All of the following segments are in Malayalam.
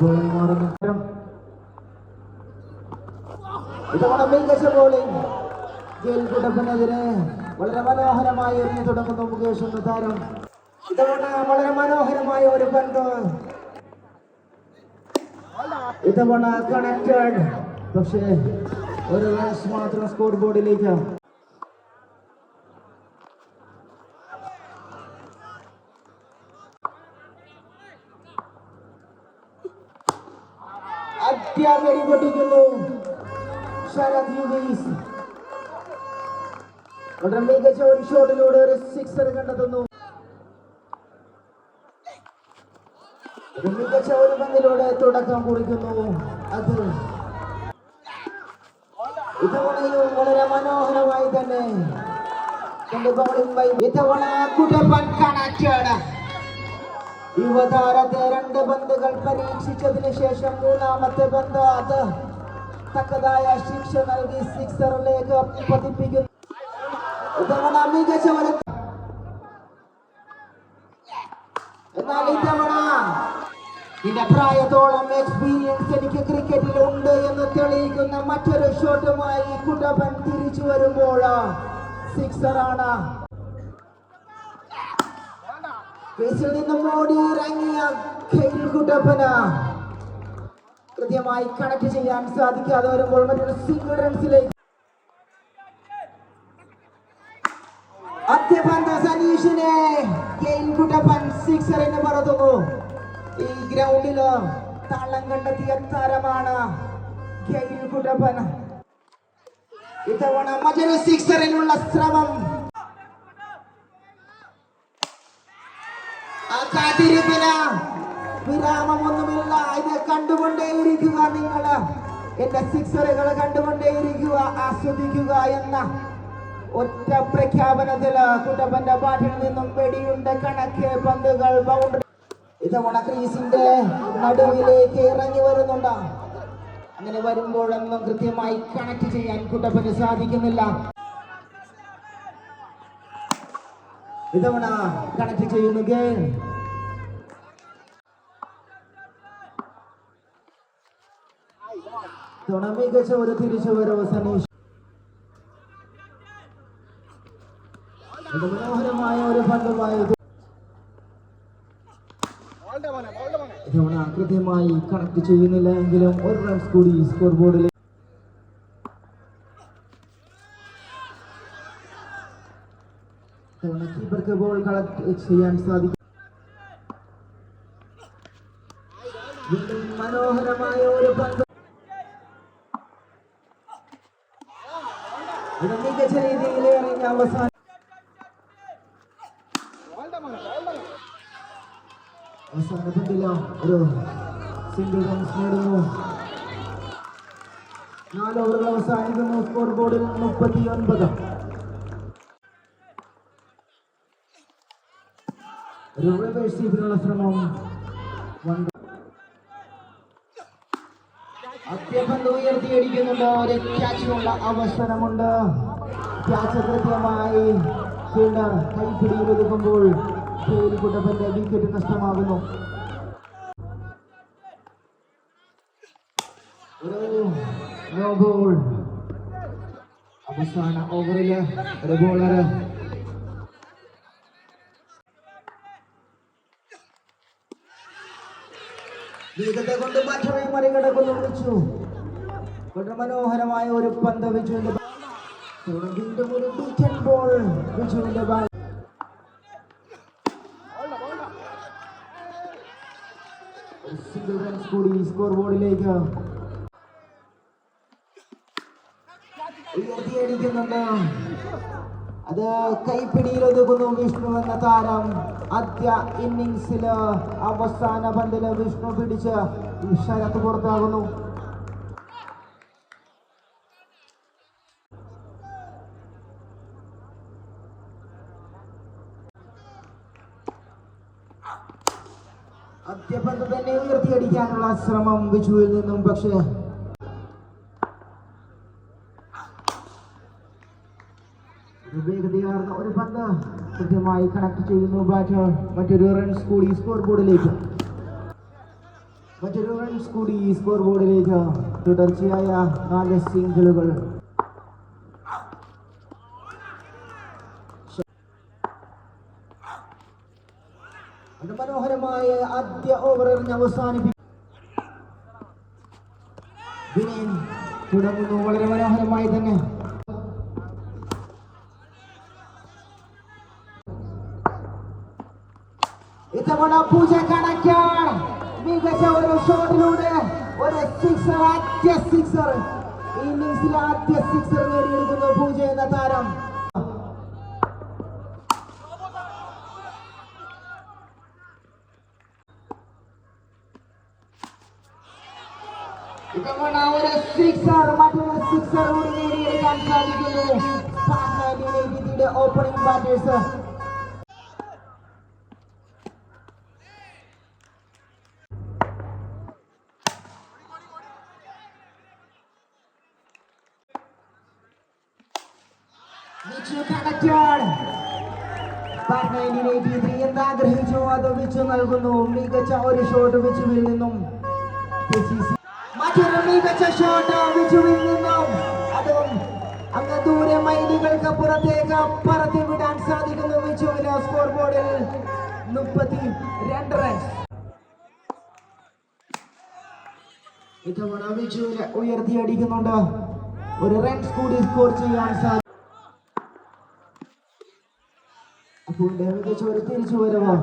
ബോളിംഗ് മാറുന്നു വളരെ മനോഹരമായി എറിഞ്ഞു തുടങ്ങുന്നു മുകേഷ് എന്ന താരം. ഇത്തവണ വളരെ മനോഹരമായ ഒരു പന്ത്. ഇതവണ കണക്റ്റഡ് പക്ഷേ ഒരു റൺസ് മാത്രം സ്കോർ ബോർഡിലേക്ക് അത്യാവടി പൊട്ടിക്കുന്നു വളരെ മികച്ച ഒരു ഷോട്ടിലൂടെ ഒരു സിക്സർ കണ്ടെത്തുന്നു. ഒരു മികച്ച ഒരു പന്തിലൂടെ തുടക്കം കുറിക്കുന്നു അത് ഇത്തവണയും വളരെ മനോഹരമായി തന്നെ. തന്റെ ബൗളിംഗ് ഇത്തവണ കുട്ടപ്പൻ കണക്റ്റഡ് യുവതാരത്തെ രണ്ട് പന്തുകൾ പരീക്ഷിച്ചതിന് ശേഷം മൂന്നാമത്തെ പന്ത് അത് തക്കതായ ശിക്ഷ നൽകി സിക്സറിലേക്ക് പതിപ്പിക്കുന്നു. ഇത്തവണ മികച്ച ഒരു എന്നാൽ ഇത്തവണ നിന്റെ പ്രായത്തോളം എക്സ്പീരിയൻസ് എനിക്ക് ക്രിക്കറ്റിൽ ഉണ്ട് എന്ന് തെളിയിക്കുന്ന മറ്റൊരു ഷോട്ടുമായി കുട്ടപ്പൻ തിരിച്ചു വരുമ്പോൾ സിക്സറാണ് ക്രീസിൽ നിന്നും ഓടി ഇറങ്ങിയ ഖെയിൽ കൃത്യമായി കണക്ട് ചെയ്യാൻ സാധിക്കാതെ വരുമ്പോൾ മറ്റൊരു സിംഗിൾ റൺസിലേക്ക് ഈ കണ്ടെത്തിയ താരമാണ് ഇത്തവണ മറ്റൊരു സിക്സറിനുള്ള ശ്രമം കാത്തിരിപ്പിന് വിരാമമൊന്നുമില്ല. ഇത് കണ്ടുകൊണ്ടേയിരിക്കുക നിങ്ങൾ എന്റെ സിക്സറുകൾ കണ്ടുകൊണ്ടേയിരിക്കുക ആസ്വദിക്കുക എന്ന ഒറ്റ പ്രഖ്യാപനത്തിൽ കുട്ടപ്പന്റെ പാട്ടിൽ നിന്നും വെടിയുണ്ട് കണക്ക് പന്തുകൾ ബൗണ്ടറി ഇതവണ ക്രീസിന്റെ നടുവിലേക്ക് ഇറങ്ങി വരുന്നുണ്ട്. അങ്ങനെ വരുമ്പോഴൊന്നും കൃത്യമായി കണക്ട് ചെയ്യാൻ കുട്ടപ്പന് സാധിക്കുന്നില്ല. ഇതവണ കണക്ട് ചെയ്യുന്നു ഇതവണ മികച്ച ഒരു തിരിച്ചു വരവ് സനീഷ് മനോഹരമായ ഒരു പന്തുമായി ഇതവണ കൃത്യമായി കണക്ട് ചെയ്യുന്നില്ല എങ്കിലും ഒരു റൺസ് കൂടി സ്കോർ ബോർഡിൽ ഇത്തവണ കീപ്പർക്ക് ബോൾ കളക്ട് ചെയ്യാൻ സാധിക്കും. മനോഹരമായ ഒരു പന്ത് മികച്ച രീതിയിൽ അവസാനം ഒരു സിംഗിൾ നാല് അവസാനിക്കുന്നു സ്കോർ ബോർഡിൽ ശ്രമം അത്യപന്ത് ഉയർത്തിയടിക്കുന്നുണ്ട്. ഒരു ക്യാച്ചിനുള്ള അവസരമുണ്ട്. ക്യാച്ച് കൃത്യമായി ഫീൽഡർ കൈപ്പിടിയിൽ ഒതുക്കുമ്പോൾ കുട്ടപ്പന്റെ വിക്കറ്റ് നഷ്ടമാകുന്നു. ഒരു അവസാന ഓവറിൽ ഒരു ബോളർ വേഗത്തെ കൊണ്ട് ബാറ്ററെ മറികടക്കുന്നു. വിളിച്ചു. വളരെ മനോഹരമായ ഒരു പന്ത് വിജുവിന്റെ വീണ്ടും ഒരു ബീറ്റൻ ബോൾ വിജുവിന്റെ ബാറ്റ് സിംഗിൾ റൺസ് കൂടി സ്കോർ ബോർഡിലേക്ക് ഉയർത്തിയടിക്കുന്നുണ്ട്. അത് കൈപ്പിടിയിൽ ഒതുങ്ങുന്നു വിഷ്ണു എന്ന താരം. ആദ്യ ഇന്നിങ്സിൽ അവസാന പന്തിൽ വിഷ്ണു പിടിച്ച് ശരത്ത് പുറത്താകുന്നു. ആദ്യ പന്ത് തന്നെ ഉയർത്തിയടിക്കാനുള്ള ശ്രമം വിജുവിൽ നിന്നും പക്ഷേ ഒരു വേഗതയാർന്ന ഒരു പന്ത് കൃത്യമായി കണക്ട് ചെയ്യുന്നു ബാറ്റർ മറ്റൊരു റൺസ് കൂടി സ്കോർ ബോർഡിലേക്ക് മറ്റൊരു റൺസ് കൂടി സ്കോർ ബോർഡിലേക്ക് തുടർച്ചയായ നാല് സിംഗിളുകൾ മനോഹരമായ ആദ്യ ഓവർ എറിഞ്ഞ് അവസാനിപ്പിക്കും തുടങ്ങുന്നു. വളരെ മനോഹരമായി തന്നെ. ഇത്തവണ പൂജ കണക്കാൻ മികച്ച ഒരു ഷോട്ടിലൂടെ ഒരു സിക്സർ ആദ്യ സിക്സർ ഇന്നിംഗ്സിൽ ആദ്യ സിക്സർ നേടിയെടുക്കുന്നു പൂജ എന്ന താരം. ഇത്തവണ ഒരു സിക്സർ മറ്റൊരു സിക്സർ കൂടി നേടിയെടുക്കാൻ സാധിക്കുന്നു. ഓപ്പണിംഗ് ബാറ്റേഴ്സ് വിച്ചു കണക്റ്റഡ് എന്ത് ആഗ്രഹിച്ചോ അത് വിച്ചു നൽകുന്നു. മികച്ച ഒരു ഷോട്ട് വിച്ചുവിൽ നിന്നും. മറ്റൊരു മികച്ച ഷോട്ട് വിച്ചുവിൽ നിന്നും. അതും അങ്ങ് ദൂരെ മൈലുകൾക്ക് പുറത്തേക്ക് പറത്തി വിടാൻ സാധിക്കുന്നു വിച്ചുവിന് സ്കോർ ബോർഡിൽ മുപ്പത്തി രണ്ട് റൺസ് ഇത്തവണ വിച്ചുവിനെ ഉയർത്തിയടിക്കുന്നുണ്ട്. ഒരു റൺസ് കൂടി സ്കോർ ചെയ്യാൻ സാധിക്കും മികച്ച ഒരു തിരിച്ചു വരവ്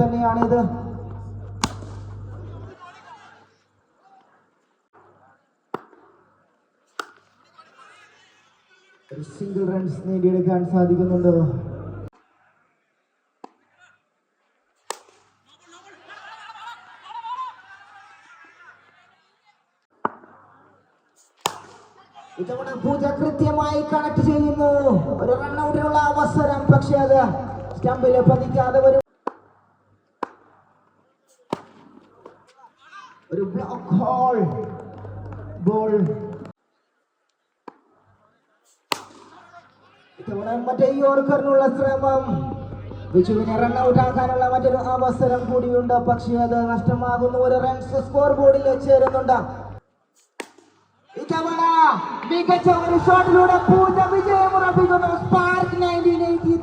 തന്നെയാണിത്. സിംഗിൾ റൺസ് നേടിയെടുക്കാൻ സാധിക്കുന്നുണ്ട്? ഇതവണ പൂജ കൃത്യമായി കണക്ട് ചെയ്യുന്നു. ഒരു റൺ ഔട്ടിനുള്ള അവസരം പക്ഷേ അത് സ്റ്റമ്പിൽ പതിക്കാതെ വരും. ഒരു ബ്ലോക്ക് ഹോൾ. ബോൾ. ഇത്തവണ മറ്റേ യോർക്കറിനുള്ള ശ്രമം. വിഷുവിനെ റൺ ഔട്ട് ആക്കാനുള്ള മറ്റൊരു അവസരം കൂടിയുണ്ട്. പക്ഷെ അത് നഷ്ടമാകുന്ന ഒരു റൺസ് സ്കോർ ബോർഡിൽ ചേരുന്നുണ്ട്. ഇത്തവണ മികച്ച ഒരു ഷോട്ടിലൂടെ പൂജ വിജയം ഉറപ്പിക്കുന്നു സ്പാർക്ക് നയന്റീൻ എയ്റ്റി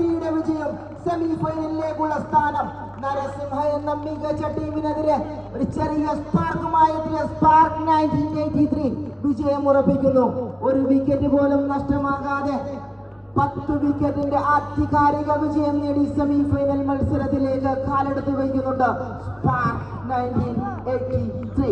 ത്രീയുടെ വിജയം ഫൈനലിലേക്കുള്ള സ്ഥാനം നരസിംഹ എന്ന മികച്ച ടീമിനെതിരെ ഒരു ചെറിയ സ്പാർക്കുമായി എത്തിയ സ്പാർക്ക് നയന്റീൻ എയ്റ്റി ത്രീ വിജയം ഉറപ്പിക്കുന്നു. ഒരു വിക്കറ്റ് പോലും നഷ്ടമാകാതെ പത്ത് വിക്കറ്റിന്റെ ആധികാരിക വിജയം നേടി സെമി ഫൈനൽ മത്സരത്തിലേക്ക് കാലെടുത്ത് വയ്ക്കുന്നുണ്ട്. Spark nineteen eighty three